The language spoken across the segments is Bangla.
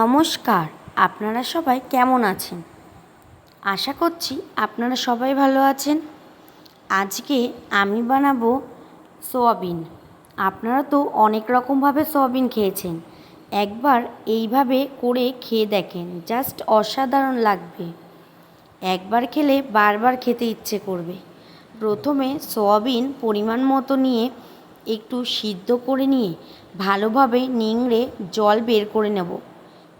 নমস্কার, আপনারা সবাই কেমন আছেন? আশা করছি আপনারা সবাই ভালো আছেন। আজকে আমি বানাবো সোয়াবিন। আপনারা তো অনেক রকমভাবে সোয়াবিন খেয়েছেন। একবার এইভাবে করে খেয়ে দেখেন, জাস্ট অসাধারণ লাগবে। একবার খেলে বারবার খেতে ইচ্ছে করবে। প্রথমে সোয়াবিন পরিমাণ মতো নিয়ে একটু সিদ্ধ করে নিয়ে ভালোভাবে নিংড়ে জল বের করে নেব।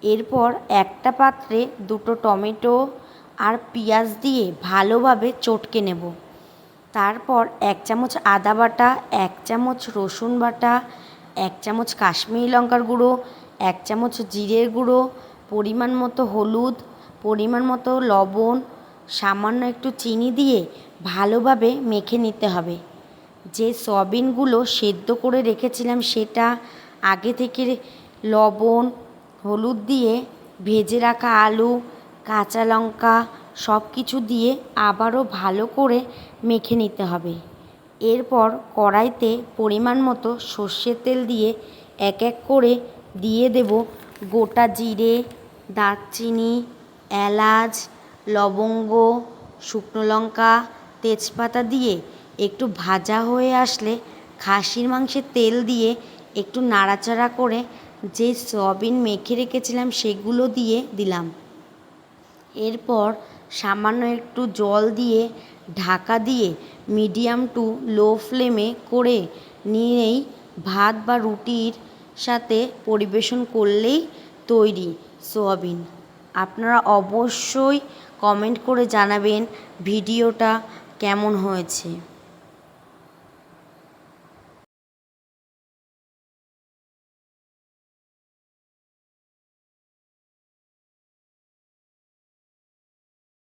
এরপর একটা পাত্রে দুটো টমেটো আর পেঁয়াজ দিয়ে ভালোভাবে চটকে নেব। তারপর এক চামচ আদা বাটা, এক চামচ রসুন বাটা, এক চামচ কাশ্মীরি লঙ্কার গুঁড়ো, এক চামচ জিরের গুঁড়ো, পরিমাণ মতো হলুদ, পরিমাণ মতো লবণ, সামান্য একটু চিনি দিয়ে ভালোভাবে মেখে নিতে হবে। যে সয়াবিনগুলো সেদ্ধ করে রেখেছিলাম সেটা আগে থেকে লবণ হলুদ দিয়ে ভেজে রাখা আলু, কাঁচা লঙ্কা সব কিছু দিয়ে আবারও ভালো করে মেখে নিতে হবে। এরপর কড়াইতে পরিমাণ মতো সর্ষের তেল দিয়ে এক এক করে দিয়ে দেব গোটা জিরে, দারচিনি, এলাচ, লবঙ্গ, শুকনো লঙ্কা, তেজপাতা দিয়ে একটু ভাজা হয়ে আসলে খাসির মাংসের তেল দিয়ে একটু নাড়াচাড়া করে যে সয়াবিন মেখে রেখেছিলাম, সেগুলো দিয়ে দিলাম। এরপর সামান্য একটু জল দিয়ে ঢাকা দিয়ে মিডিয়াম টু লো ফ্লেমে করে নিয়েই ভাত বা রুটির সাথে পরিবেশন করলেই তৈরি সোয়াবিন। আপনারা অবশ্যই কমেন্ট করে জানাবেন ভিডিওটা কেমন হয়েছে।